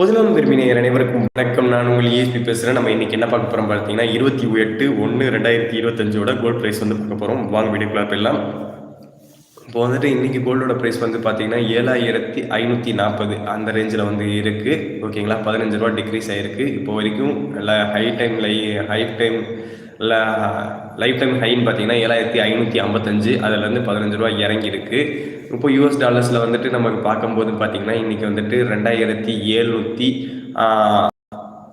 பொதுநலம் விரும்பினர் அனைவருக்கும் வணக்கம். நான் உங்கள் இஎஸ்பி பேசுகிறேன் நம்ம இன்னைக்கு என்ன பார்க்க போகிறோம் பார்த்தீங்கன்னா இருபத்தி எட்டு ஒன்று ரெண்டாயிரத்தி இருபத்தஞ்சோட கோல்ட் ப்ரைஸ் வந்து பார்க்க போகிறோம் வாங்க வீடியோக்குள்ள போயிடலாம். இப்போ வந்துட்டு இன்னைக்கு கோல்டோட ப்ரைஸ் வந்து பார்த்தீங்கன்னா ஏழாயிரத்தி ஐநூற்றி நாற்பது. அந்த ரேஞ்சில் வந்து இருக்குது ஓகேங்களா பதினஞ்சு ரூபா டிக்ரீஸ் ஆகிருக்கு இப்போ வரைக்கும் நல்லா ஹை டைம் லை ஹை டைம் இல்லை லைஃப் டைம் ஹைன்னு பார்த்தீங்கன்னா ஏழாயிரத்தி ஐநூற்றி ஐம்பத்தஞ்சு. அதுலேருந்து பதினஞ்சு ரூபா இறங்கியிருக்கு. இப்போ யூஎஸ் டாலர்ஸில் வந்துட்டு நமக்கு பார்க்கும்போது பார்த்தீங்கன்னா இன்றைக்கி வந்துட்டு ரெண்டாயிரத்தி ஏழ்நூற்றி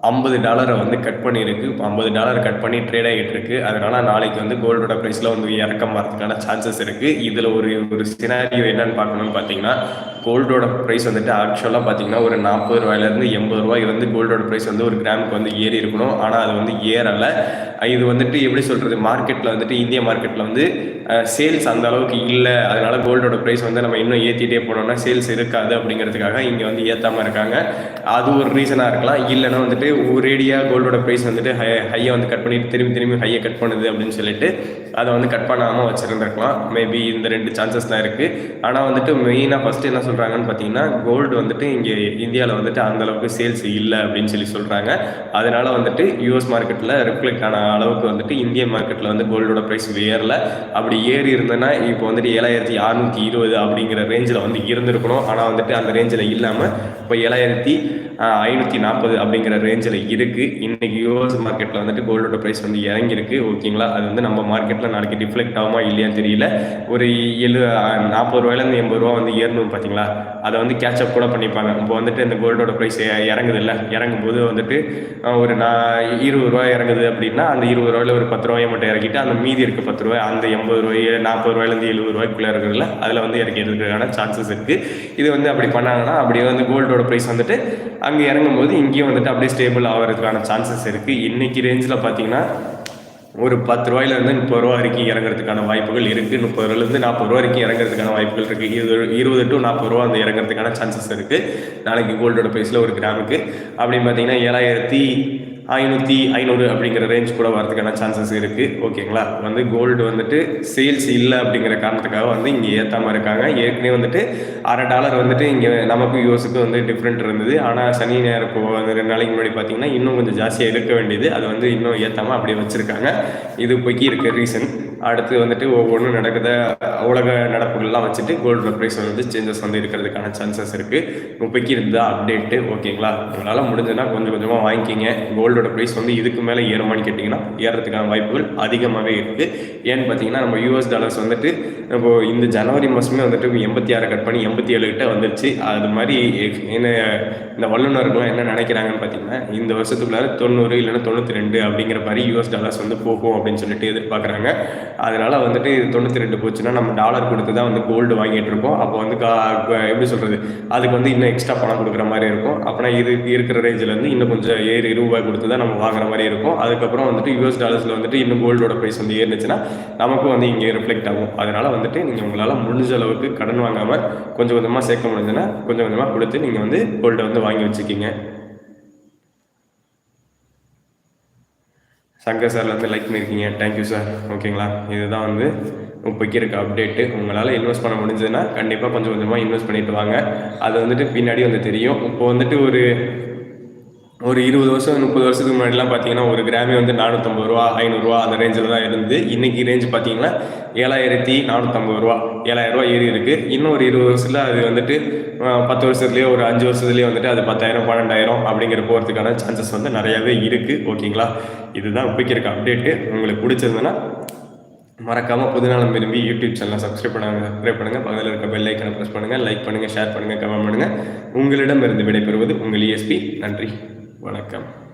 ஐம்பது டாலரை வந்து கட் பண்ணியிருக்கு. இப்போ ஐம்பது டாலர் கட் பண்ணி ட்ரேட் ஆகிட்டு இருக்கு அதனால நாளைக்கு வந்து கோல்டோட ப்ரைஸில் வந்து இறக்கம் வரதுக்கான சான்சஸ் இருக்குது இதில் ஒரு ஒரு சினாரியோ என்னன்னு பார்க்கணும்னு பார்த்தீங்கன்னா கோல்டோட ப்ரைஸ் வந்துட்டு ஆக்சுவலாக பார்த்தீங்கன்னா ஒரு நாற்பது ரூபாயிலேருந்து எண்பது ரூபாய் வந்து கோல்டோட ப்ரைஸ் வந்து ஒரு கிராமுக்கு வந்து ஏறி இருக்கணும். ஆனால் அது வந்து ஏறலை. இது வந்துட்டு எப்படி சொல்கிறது மார்க்கெட்டில் வந்துட்டு இந்திய மார்க்கெட்டில் வந்து சேல்ஸ் அந்த அளவுக்கு இல்லை. அதனால கோல்டோட ப்ரைஸ் வந்து நம்ம இன்னும் ஏற்றிட்டே போனோம்னா சேல்ஸ் இருக்காது அப்படிங்கிறதுக்காக இங்கே வந்து ஏற்றாமல் இருக்காங்க. அது ஒரு ரீசனாக இருக்கலாம். இல்லைன்னா வந்துட்டு ஒரேடியாக கோல்டோட ப்ரைஸ் வந்துட்டு ஹை ஹையை வந்து கட் பண்ணிட்டு திரும்பி திரும்பி ஹையை கட் பண்ணுது அப்படின்னு சொல்லிட்டு அதை வந்து கட் பண்ணாமல் வச்சுருந்துருக்கலாம். மேபி இந்த ரெண்டு சான்சஸ் தான் இருக்குது ஆனால் வந்துட்டு மெயினாக ஃபஸ்ட்டு என்ன சொல்கிறாங்கன்னு பார்த்தீங்கன்னா கோல்டு வந்துட்டு இங்கே இந்தியாவில் வந்துட்டு அந்தளவுக்கு சேல்ஸ் இல்லை அப்படின்னு சொல்லி சொல்கிறாங்க அதனால் வந்துட்டு யூஎஸ் மார்க்கெட்டில் ரிஃப்ளெக்ட் ஆன அளவுக்கு வந்துட்டு இந்தியன் மார்க்கெட்டில் வந்து கோல்டோட ப்ரைஸ் ஏறல. அப்படி ஏறி இருந்ததுன்னா இப்போ வந்துட்டு ஏழாயிரத்தி அறுநூற்றி இருபது அப்படிங்கிற ரேஞ்சில் வந்து இருந்திருக்கணும். ஆனால் வந்துட்டு அந்த ரேஞ்சில் இல்லாமல் இப்போ ஏழாயிரத்தி ஐநூற்றி நாற்பது அப்படிங்கிற ரேஞ்சில் இருக்குது இன்றைக்கி யூஎஸ் மார்க்கெட்டில் வந்துட்டு கோல்டோட ப்ரைஸ் வந்து இறங்கியிருக்கு. ஓகேங்களா அது வந்து நம்ம மார்க்கெட்டில் நாளைக்கு ரிஃப்ளெக்ட் ஆகுமா இல்லையான்னு தெரியல. ஒரு எழு நாற்பது ரூபாயிலேருந்து எண்பது ரூபா வந்து ஏறணும் பார்த்தீங்களா அதை வந்து கேட்சப் கூட பண்ணிப்பாங்க. இப்போ வந்துட்டு இந்த கோல்டோட ப்ரைஸ் இறங்குது இல்லை இறங்கும் போது வந்துட்டு ஒரு நான் இருபது ரூபாய் இறங்குது அப்படின்னா அந்த இருபது ரூபாயில் ஒரு பத்து ரூபாயை மட்டும் இறக்கிட்டு அந்த மீதி இருக்க பத்து ரூபாய் அந்த எண்பது ரூபாய் நாற்பது ரூபாயிலேருந்து எழுபது ரூபாய்க்குள்ளே இருக்கிறதுல அதில் வந்து இறக்கிறதுக்கான சான்சஸ் இருக்குது இது வந்து அப்படி பண்ணாங்கன்னா அப்படியே வந்து கோல்டோட ப்ரைஸ் வந்துட்டு அங்கே இறங்கும்போது இங்கேயும் வந்துட்டு அப்படியே ஸ்டேபிள் ஆகிறதுக்கான சான்சஸ் இருக்குது இன்றைக்கி ரேஞ்சில் பார்த்தீங்கன்னா ஒரு பத்து ரூபாயிலேருந்து முப்பது ரூபா வரைக்கும் இறங்குறதுக்கான வாய்ப்புகள் இருக்குது முப்பது ரூபாயிலேருந்து நாற்பது ரூபா வரைக்கும் இறங்குறதுக்கான வாய்ப்புகள் இருக்குது இருபது இருபது டு நாற்பது ரூபா அந்த இறங்குறதுக்கான சான்சஸ் இருக்குது நாளைக்கு கோல்டோட ப்ரைஸில் ஒரு கிராமுக்கு அப்படின்னு பார்த்தீங்கன்னா ஏழாயிரத்தி ஐநூற்றி ஐநூறு அப்படிங்கிற ரேஞ்ச் கூட வரதுக்கான சான்சஸ் இருக்குது ஓகேங்களா வந்து கோல்டு வந்துட்டு சேல்ஸ் இல்லை அப்படிங்கிற காரணத்துக்காக வந்து இங்கே ஏற்றாமல் இருக்காங்க. ஏற்கனவே வந்துட்டு அரை டாலர் வந்துட்டு இங்கே நமக்கு யூஎஸுக்கு வந்து டிஃப்ரெண்ட் இருந்தது. ஆனால் சனி நேரம் வந்து ரெண்டு நாளைக்கு முன்னாடி பார்த்தீங்கன்னா இன்னும் கொஞ்சம் ஜாஸ்தியாக இருக்க வேண்டியது. அது வந்து இன்னும் ஏற்றாமல் அப்படியே வச்சுருக்காங்க. இது இப்போக்கி இருக்க ரீசன் அடுத்து வந்துட்டு ஒவ்வொன்றும் நடக்குத உலக நடப்புகள்லாம் வச்சுட்டு கோல்டு ப்ரைஸ் வந்து சேஞ்சஸ் வந்து இருக்கிறதுக்கான சான்சஸ் இருக்குது இப்போக்கி இருந்தால் அப்டேட்டு ஓகேங்களா? உங்களால் முடிஞ்சதுன்னா கொஞ்சம் கொஞ்சமாக வாங்கிக்கிங்க. கோல்டோட ப்ரைஸ் வந்து இதுக்கு மேலே ஏறுமான்னு கேட்டிங்கன்னா ஏறதுக்கான வாய்ப்புகள் அதிகமாகவே இருக்குது ஏன்னு பார்த்தீங்கன்னா நம்ம யூஎஸ் டாலர்ஸ் வந்துட்டு இப்போ இந்த ஜனவரி மாதமே வந்துட்டு எண்பத்தி ஆறு கட் பண்ணி எண்பத்தி ஏழு கிட்ட வந்துருச்சு. அது மாதிரி என்ன இந்த வல்லுநர்கள்லாம் என்ன நினைக்கிறாங்கன்னு பார்த்தீங்கன்னா இந்த வருஷத்துக்குள்ளார தொண்ணூறு இல்லைன்னா தொண்ணூற்றி ரெண்டு அப்படிங்கிற மாதிரி யூஎஸ் டாலர்ஸ் வந்து போகும் அப்படின்னு சொல்லிட்டு எதிர்பார்க்குறாங்க. அதனால் வந்துட்டு தொண்ணூற்றி ரெண்டு போச்சுன்னா நம்ம டாலர் கொடுத்து தான் வந்து கோல்டு வாங்கிட்டு இருக்கோம். அப்போ வந்து கா எப்படி சொல்கிறது அதுக்கு வந்து இன்னும் எக்ஸ்ட்ரா பணம் கொடுக்குற மாதிரி இருக்கும். அப்படின்னா இது இருக்கிற ரேஞ்சிலேருந்து இன்னும் கொஞ்சம் ஏறு ரூபாய் கொடுத்து தான் நம்ம வாங்குற மாதிரி இருக்கும். அதுக்கப்புறம் வந்துட்டு யூஎஸ் டாலர்ஸில் வந்துட்டு இன்னும் கோல்டோட ப்ரைஸ் வந்து ஏறிச்சுன்னா நமக்கும் வந்து இங்கே ரிஃப்ளெக்ட் ஆகும். அதனால் வந்துட்டு நீங்கள் உங்களால் முடிஞ்ச அளவுக்கு கடன் வாங்காமல் கொஞ்சம் கொஞ்சமாக சேர்க்க முடிஞ்சுன்னா கொஞ்சம் கொஞ்சமாக கொடுத்து நீங்கள் வந்து கோல்டை வந்து வாங்கி வச்சுக்கிங்க சங்கர் சார்லேருந்து லைக் பண்ணியிருக்கீங்க தேங்க்யூ சார் ஓகேங்களா இதுதான் வந்து இப்போக்கி இருக்க அப்டேட்டு உங்களால் இன்வெஸ்ட் பண்ண முடிஞ்சதுன்னா கண்டிப்பாக கொஞ்சம் கொஞ்சமாக இன்வெஸ்ட் பண்ணிட்டு வாங்க. அது வந்துட்டு பின்னாடி வந்து தெரியும். இப்போ வந்துட்டு ஒரு ஒரு இருபது வருஷம் முப்பது வருஷத்துக்கு முன்னாடிலாம் பார்த்தீங்கன்னா ஒரு கிராமே வந்து நானூற்றம்பது ரூபா ஐநூறுரூவா அந்த ரேஞ்சில் தான் இருந்து இன்றைக்கி ரேஞ்ச் பார்த்தீங்கன்னா ஏழாயிரத்தி நானூற்றம்பது ரூபா ஏழாயிரரூவா ஏறி இருக்குது இன்னும் ஒரு இருபது வருஷத்தில் அது வந்துட்டு பத்து வருஷத்துலேயே ஒரு அஞ்சு வருஷத்துலேயே வந்துட்டு அது பத்தாயிரம் பன்னெண்டாயிரம் அப்படிங்கிற போகிறதுக்கான சான்சஸ் வந்து நிறையாவே இருக்குது ஓகேங்களா? இதுதான் இப்போக்கி இருக்க அப்டேட்டு உங்களுக்கு பிடிச்சிருந்ததுன்னா மறக்காமல் புதுநாளம் விரும்பி யூடியூப் சேனலை சப்ஸ்கிரைப் பண்ணுங்கள் சப்ஸ்கிரைப் பண்ணுங்கள் பக்கத்தில் இருக்க பெல் ஐக்கனை ப்ரெஸ் பண்ணுங்கள் லைக் பண்ணுங்கள் ஷேர் பண்ணுங்கள் கமெண்ட் பண்ணுங்கள் உங்களிடம் இருந்து விடைபெறுவது உங்கள் இஎஸ்பி நன்றி. வணக்கம்.